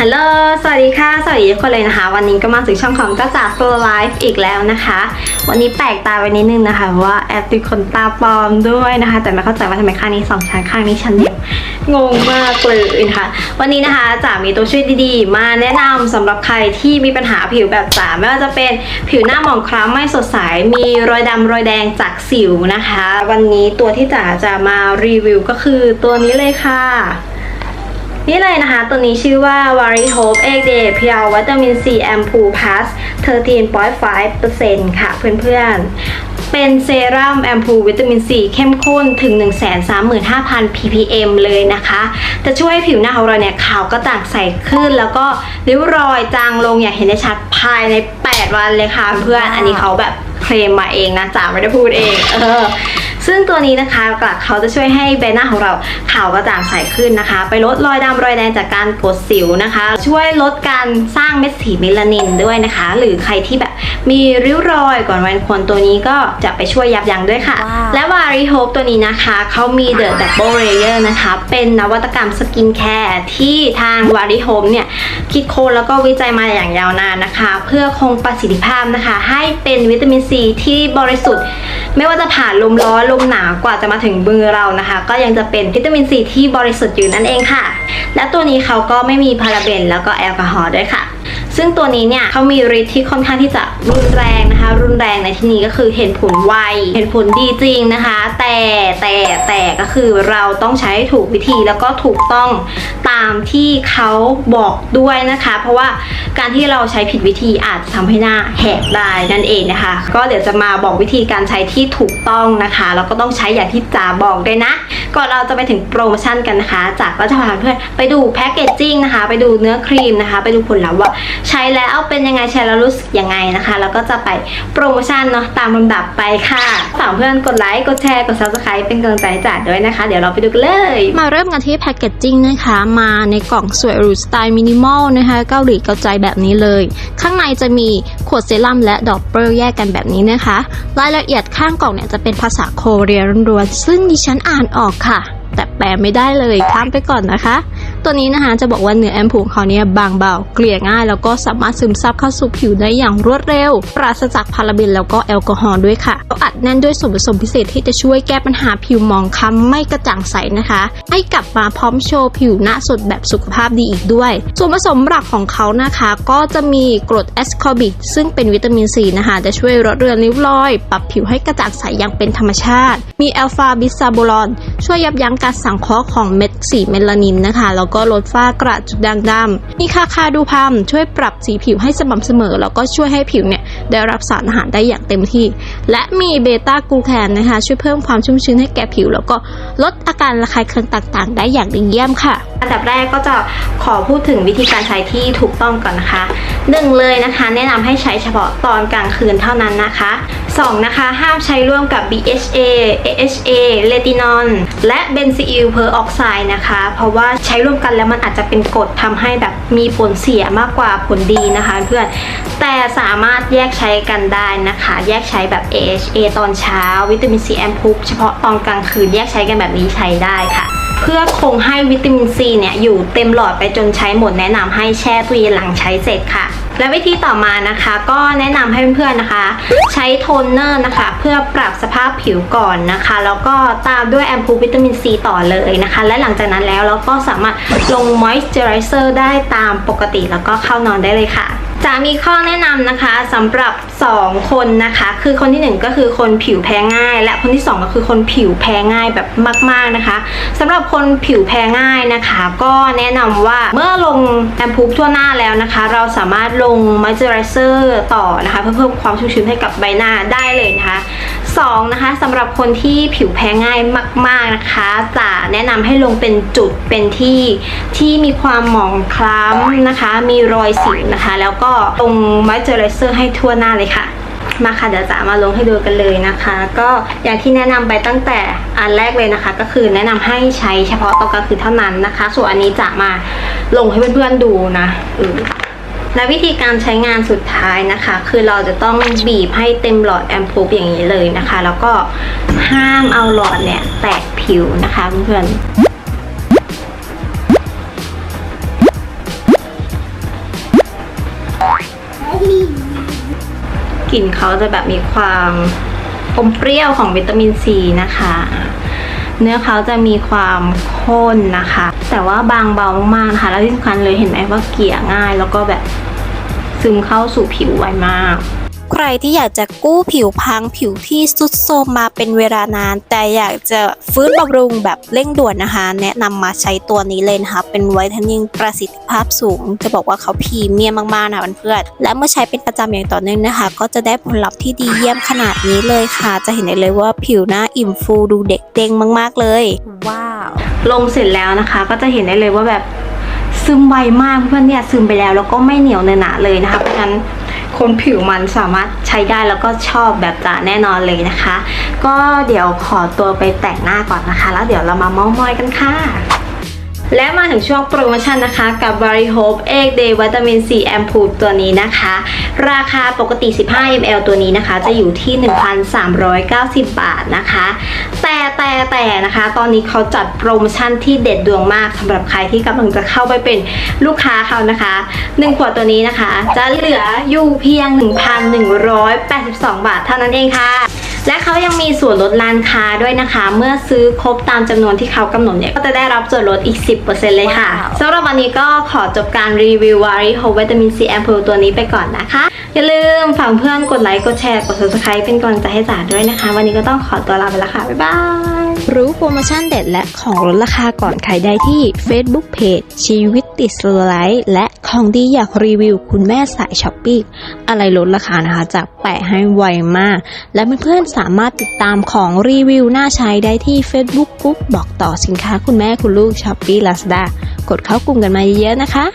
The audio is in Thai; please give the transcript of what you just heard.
ฮัลโหล สวัสดีค่ะ สวัสดีทุกคนเลยนะคะ วันนี้ก็มาถึงช่องของจ้าจ๋าโปรไลฟ์อีกแล้วนะคะ วันนี้แปลกตาไปนิดนึงนะคะว่าแอปติดขนตาปลอมด้วยนะคะ แต่ไม่เข้าใจว่าทำไมข้างนี้สองชั้นข้างนี้ชั้นเดียวงงมากเลยนะคะ วันนี้นะคะจ๋ามีตัวช่วยดีๆ มาแนะนำสำหรับใครที่มีปัญหาผิวแบบจ๋าไม่ว่าจะเป็นผิวหน้าหมองคล้ำไม่สดใส มีรอยดำรอยแดงจากสิวนะคะ วันนี้ตัวที่จ๋าจะมารีวิวก็คือตัวนี้เลยค่ะ นี่เลยนะคะ ตัวนี้ชื่อว่า w a r i Hope Egg Day Pure Vitamin C Ampoule Plus 13.5%ค่ะเพื่อนๆ เป็นเซรั่มแอมพูวิตามินซีเข้มข้นถึง 135,000 ppm เลยนะคะ จะช่วยให้ผิวหน้าของเราเนี่ยขาวกระจ่างใสขึ้น แล้วก็ริ้วรอยจางลงอย่างเห็นได้ชัดภายใน 8 วันเลยค่ะเพื่อน อันนี้เขาแบบเคลมมาเองนะจ๋าไม่ได้พูดเอง เออ ซึ่งตัวนี้นะคะกลักเขาจะช่วยให้ใบหน้าของเราขาวกระจ่างใสขึ้นนะคะ ไปลดรอยดำรอยแดงจากการกดสิวนะคะ ช่วยลดการสร้างเม็ดสีเมลานินด้วยนะคะ หรือใครที่แบบ มีริ้วรอยก่อนวัยควรตัวนี้ก็จะไปช่วยยับยั้งด้วยค่ะว้าวและวารีโฮปตัวนี้นะคะเขามี The Double Layer นะคะ เป็นนวัตกรรมสกินแคร์ที่ทางวารีโฮปเนี่ย คิดค้นแล้วก็วิจัยมาอย่างยาวนานนะคะ เพื่อคงประสิทธิภาพนะคะ ให้เป็นวิตามินซีที่บริสุทธิ์ ไม่ว่าจะผ่านลมร้อนลมหนาวกว่าจะมาถึงมือเรานะคะ ก็ยังจะเป็นวิตามินซีที่บริสุทธิ์อยู่นั่นเองค่ะ และตัวนี้เขาก็ไม่มีพาราเบนแล้วก็แอลกอฮอล์ด้วยค่ะ ซึ่งตัวนี้เนี่ยเขามีฤทธิ์ที่ค่อนข้างที่จะรุนแรงนะคะ รุนแรงในที่นี้ก็คือเห็นผลไว เห็นผลดีจริงนะคะ แต่แต่แต่ก็คือเราต้องใช้ถูกวิธีแล้วก็ถูกต้องตามที่เขาบอกด้วยนะคะ เพราะว่า การที่เราใช้ผิดวิธีอาจจะทำให้หน้าแหกได้นั่นเองนะคะ ก็เดี๋ยวจะมาบอกวิธีการใช้ที่ถูกต้องนะคะแล้วก็ต้องใช้อย่างที่จ๋าบอกด้วยนะก่อนเราจะไปถึงโปรโมชั่นกันนะคะจากก็จะพาเพื่อนไปดูแพคเกจจิ้งนะคะ ไปดูเนื้อครีมนะคะ ไปดูผลลัพธ์ว่าใช้แล้วเป็นยังไงใช้แล้วรู้สึกยังไงนะคะ แล้วก็จะไปโปรโมชั่นเนาะตามลำดับไปค่ะฝากเพื่อนกดไลค์กดแชร์กด subscribe เป็นกำลังใจจ๋าด้วยนะคะ เดี๋ยวเราไปดูกันเลย มาเริ่มกันที่แพคเกจจิ้งนะคะ มาในกล่องสวยหรูสไตล์มินิมอลนะคะเกาหลีเกาใจแบบนี้เลย ข้างในจะมีขวดเซรั่มและดอกเปลแยกกันแบบนี้นะคะ รายละเอียดข้างกล่องเนี่ยจะเป็นภาษาโคเรียล้วนๆซึ่งดิฉันอ่านออกค่ะ แต่แปลไม่ได้เลยข้ามไปก่อนนะคะ ตัวนี้นะคะจะบอกว่าเนื้อแอมพูของเขาเนี่ยบางเบาเกลี่ยง่าย แล้วก็สามารถซึมซับเข้าสู่ผิวได้อย่างรวดเร็ว ปราศจากพาราเบนแล้วก็แอลกอฮอล์ด้วยค่ะแล้วอัดแน่นด้วยส่วนผสมพิเศษที่จะช่วยแก้ปัญหาผิวหมองคล้ำไม่กระจ่างใสนะคะ ให้กลับมาพร้อมโชว์ผิวหน้าสดแบบสุขภาพดีอีกด้วย ส่วนผสมหลักของเขานะคะ ก็จะมีกรดแอสคอบิกซึ่งเป็นวิตามินซีนะคะจะช่วยลดเรือนริ้วรอย ปรับผิวให้กระจ่างใสอย่างเป็นธรรมชาติ มีแอลฟาบิซาโบลอนช่วยยับยั้งการสังเคราะห์ของเม็ดสีเมลานินนะคะแล้วก็ลดฝ้ากระจุดด่างดำมีคาคาดูพัมช่วยปรับสีผิวให้สม่ำเสมอ แล้วก็ช่วยให้ผิวเนี่ย ได้รับสารอาหารได้อย่างเต็มที่ และมีเบต้ากลูแคนนะคะ ช่วยเพิ่มความชุ่มชื้นให้แก่ผิว แล้วก็ลดอาการระคายเคืองต่างๆ ได้อย่างดีเยี่ยมค่ะ อันดับแรกก็จะขอพูดถึงวิธีการใช้ที่ถูกต้องก่อนนะคะหนึ่งเลยนะคะ แนะนำให้ใช้เฉพาะตอนกลางคืนเท่านั้นนะคะสองนะคะห้ามใช้ร่วมกับ BHA AHA เลตินอลและเบนซีอิลเพอร์ออกไซด์นะคะ เพราะว่าใช้ร่วมกันแล้วมันอาจจะเป็นกรดทำให้แบบมีผลเสียมากกว่าผลดีนะคะเพื่อนแต่สามารถแยกใช้กันได้นะคะ แยกใช้แบบ AHA ตอนเช้า วิตามินซีแอมพูเฉพาะตอนกลางคืนแยกใช้กันแบบนี้ใช้ได้ค่ะ เพื่อคงให้วิตามินซีเนี่ยอยู่เต็มหลอดไปจนใช้หมดแนะนำให้แช่ตู้เย็นหลังใช้เสร็จค่ะและวิธีต่อมานะคะก็แนะนำให้เพื่อนๆนะคะ ใช้โทนเนอร์นะคะ เพื่อปรับสภาพผิวก่อนนะคะ แล้วก็ตามด้วยแอมพูวิตามินซีต่อเลยนะคะ และหลังจากนั้นแล้วเราก็สามารถลงมอยส์เจอไรเซอร์ได้ตามปกติแล้วก็เข้านอนได้เลยค่ะ จะมีข้อแนะนำนะคะสำหรับ 2 คนนะคะ คือคนที่ 1 ก็คือคนผิวแพ้ง่าย และคนที่ 2 ก็คือคนผิวแพ้ง่ายแบบมาก ๆนะคะสำหรับคนผิวแพ้ง่ายนะคะ ก็แนะนำว่าเมื่อลงแอมพูทั่วหน้าแล้วนะคะ เราสามารถลงมอยเจอไรเซอร์ต่อนะคะ เพื่อเพิ่มความชุ่มชื้นให้กับใบหน้าได้เลยนะคะสองนะคะสำหรับคนที่ผิวแพ้ง่ายมาก ๆนะคะ จะแนะนำให้ลงเป็นจุดเป็นที่ที่มีความหมองคล้ำนะคะ มีรอยสิวนะคะ แล้วก็ลงมอยเจอไรเซอร์ให้ทั่วหน้าเลยค่ะ มาค่ะเดี๋ยวจะมาลงให้ดูกันเลยนะคะ ก็อย่างที่แนะนำไปตั้งแต่อันแรกเลยนะคะ ก็คือแนะนำให้ใช้เฉพาะตอนกลางคืนเท่านั้นนะคะ ส่วนอันนี้จะมาลงให้เพื่อนๆดูนะเออและวิธีการใช้งานสุดท้ายนะคะ คือเราจะต้องบีบให้เต็มหลอดแอมพูอย่างนี้เลยนะคะ แล้วก็ห้ามเอาหลอดเนี่ยแตะผิวนะคะเพื่อนๆ กลิ่นเขาจะแบบมีความอมเปรี้ยวของวิตามินซีนะคะ เนื้อเขาจะมีความข้นนะคะ แต่ว่าบางเบามากๆนะคะ แล้วที่สำคัญเลยเห็นไหมว่าเกลี่ยง่าย แล้วก็แบบซึมเข้าสู่ผิวไวมาก ใครที่อยากจะกู้ผิวพังผิวที่สุดโทรมมาเป็นเวลานาน แต่อยากจะฟื้นบำรุงแบบเร่งด่วนนะคะ แนะนำมาใช้ตัวนี้เลยนะคะเป็นไวท์เทนนิ่งประสิทธิภาพสูง จะบอกว่าเขาพรีเมียมมากๆนะคะเพื่อนและเมื่อใช้เป็นประจำอย่างต่อเนื่องนะคะ ก็จะได้ผลลัพธ์ที่ดีเยี่ยมขนาดนี้เลยค่ะ จะเห็นได้เลยว่าผิวหน้าอิ่มฟูดูเด็กเด้งมากๆเลย ว้าว ลงเสร็จแล้วนะคะ ก็จะเห็นได้เลยว่าแบบซึมไวมากเพื่อนเนี่ยซึมไปแล้วแล้วก็ไม่เหนียวเนอะหนะเลยนะคะเพราะฉะนั้น คนผิวมันสามารถใช้ได้แล้วก็ชอบแบบจ๋าแน่นอนเลยนะคะ ก็เดี๋ยวขอตัวไปแต่งหน้าก่อนนะคะ แล้วเดี๋ยวเรามาเม้ามอยกันค่ะ และมาถึงช่วงโปรโมชั่นนะคะ กับ b a r y Hope Egg Day วิตามิน C Ampoule ตัวนี้นะคะ ราคาปกติ 15 ml ตัวนี้นะคะ จะอยู่ที่ 1,390 บาทนะคะ แต่แต่แต่นะคะ ตอนนี้เขาจัดโปรโมชั่นที่เด็ดดวงมากสำหรับใครที่กำลังจะเข้าไปเป็นลูกค้าเขานะคะ 1 ขวดตัวนี้นะคะ จะเหลืออยู่เพียง 1,182 บาทเท่านั้นเองค่ะ และเขายังมีส่วนลดร้านค้าด้วยนะคะ เมื่อซื้อครบตามจำนวนที่เขากำหนดเนี่ยก็จะได้รับส่วนลดอีก 10%เลยค่ะว้าวสำหรับวันนี้ก็ขอจบการรีวิววารีโฮวิตามินซีแอมพูตัวนี้ไปก่อนนะคะ อย่าลืมฝากเพื่อนกดไลค์กดแชร์กด subscribe เป็นกำลังใจให้จ๋าด้วยนะคะ วันนี้ก็ต้องขอตัวลาไปแล้วค่ะบ๊ายบาย รู้โปรโมชั่นเด็ดและของลดราคาก่อนใครได้ที่ Facebook Page ชีวิตติดสไลด์และของดีอยากรีวิวคุณแม่สายช้อปปิ้งอะไรลดราคานะคะจะแปะให้ไวมาก และเพื่อนๆสามารถติดตามของรีวิวน่าใช้ได้ที่ Facebook กรุ๊ปบอกต่อสินค้าคุณแม่คุณลูกช้อปปี้ลาซาด้ากดเข้ากลุ่มกันมาเยอะๆนะคะ